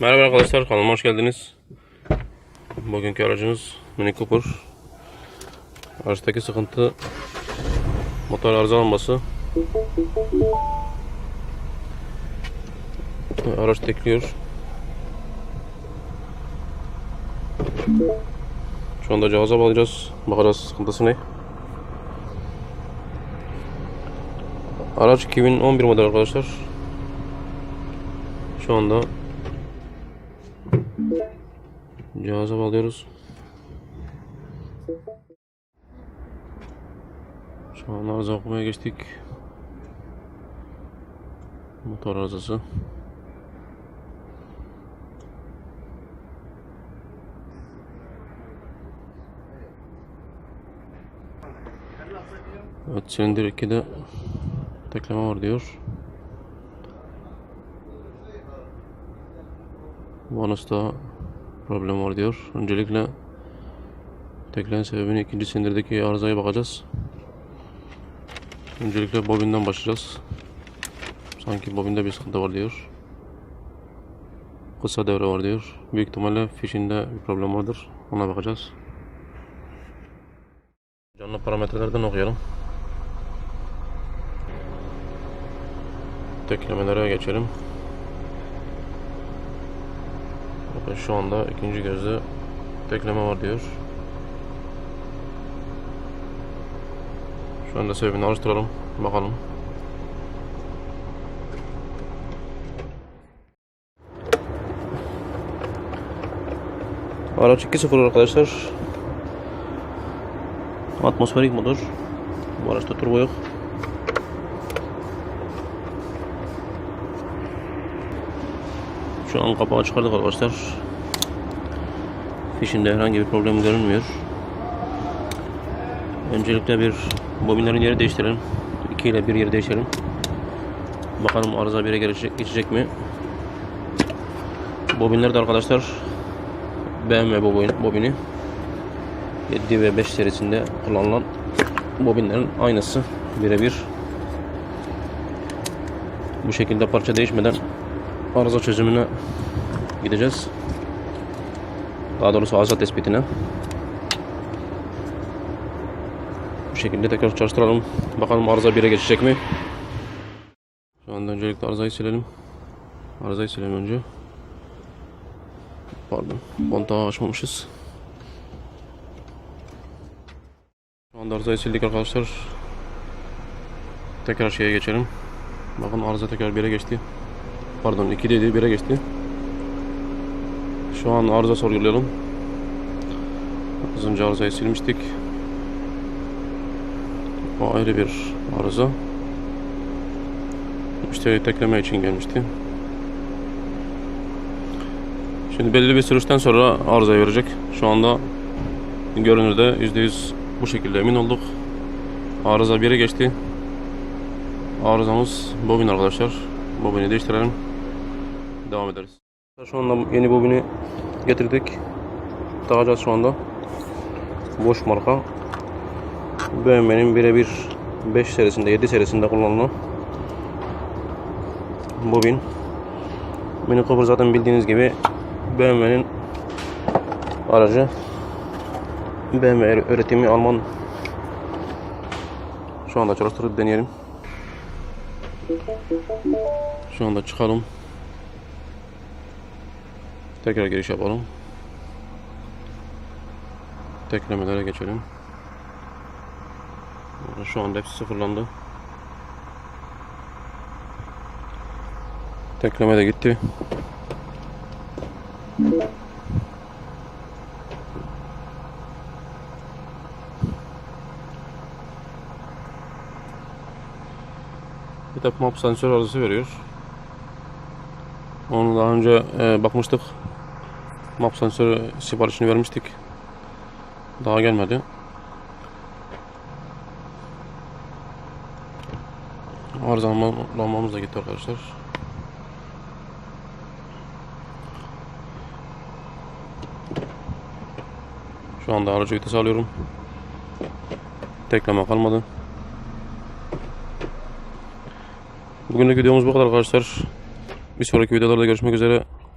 Merhaba arkadaşlar kanalıma hoş geldiniz. Bugünkü aracımız Mini Cooper. Araçtaki sıkıntı motor arızalanması. Araç tekliyor. Şu anda cihaza bağlayacağız. Bakacağız sıkıntısı ne. Araç 2011 model arkadaşlar. Şu anda cihaza bağlıyoruz. Şu an arıza okumaya geçtik. Motor arızası. Evet silindir 2'de tekleme var diyor. Vanus'ta problem var diyor. Öncelikle tekleyen sebebini ikinci sindirdeki arızaya bakacağız. Öncelikle bobinden başlayacağız. Sanki bobinde bir sıkıntı var diyor. Kısa devre var diyor. Büyük ihtimalle fişinde bir problem vardır. Ona bakacağız. Canlı parametrelerden okuyalım. Teklemelere geçelim. Bakın şu anda ikinci gözde tekleme var diyor. Şu anda sebebini araştıralım. Bakalım. Araç 2.0 arkadaşlar. Atmosferik motor. Bu araçta turbo yok. Şu an kapağı çıkardık arkadaşlar. Fişinde herhangi bir problem görünmüyor. Öncelikle bir bobinlerin yeri değiştirelim. 2 ile bir yeri değiştirelim. Bakalım arıza bire geçecek, geçecek mi? Bobinler de arkadaşlar BMW bobin, bobini 7 ve 5 serisinde kullanılan bobinlerin aynısı birebir. Bu şekilde parça değişmeden arıza çözümüne gideceğiz. Daha doğrusu arıza tespitine. Bu şekilde tekrar çalıştıralım. Bakalım arıza 1'e geçecek mi? Şu anda öncelikle arızayı silelim. Arızayı silelim önce. Pardon. Kontağı açmamışız. Şu anda arızayı sildik arkadaşlar. Tekrar şeye geçelim. Bakın arıza tekrar 1'e geçti. Pardon 2 dedi 1'e geçti. Şu an arıza sorgulayalım. Az önce arızayı silmiştik. O ayrı bir arıza. Müşteri tekleme için gelmişti. Şimdi belli bir sürüşten sonra arızayı verecek. Şu anda görünürde %100 bu şekilde emin olduk. Arıza 1'e geçti. Arızamız bobin arkadaşlar. Bobini değiştirelim. Devam ederiz. Şu anda yeni bobini getirdik. Takacağız şu anda. Boş marka. BMW'nin birebir 5 serisinde 7 serisinde kullanılan bobin. Mini Cooper zaten bildiğiniz gibi BMW'nin aracı. BMW üretimi Alman. Şu anda çalıştırıp deneyelim. Şu anda çıkalım. Tekrar giriş yapalım. Teklemelere geçelim. Şu anda hepsi sıfırlandı. Tekleme de gitti. De map sensör arızası veriyor. Onu daha önce e, bakmıştık. Map sensörü siparişini vermiştik. Daha gelmedi. Arızalanmamız da gitti arkadaşlar. Şu anda aracı vites alıyorum. Tekleme kalmadı. Bugünlük videomuz bu kadar arkadaşlar. Bir sonraki videolarda görüşmek üzere.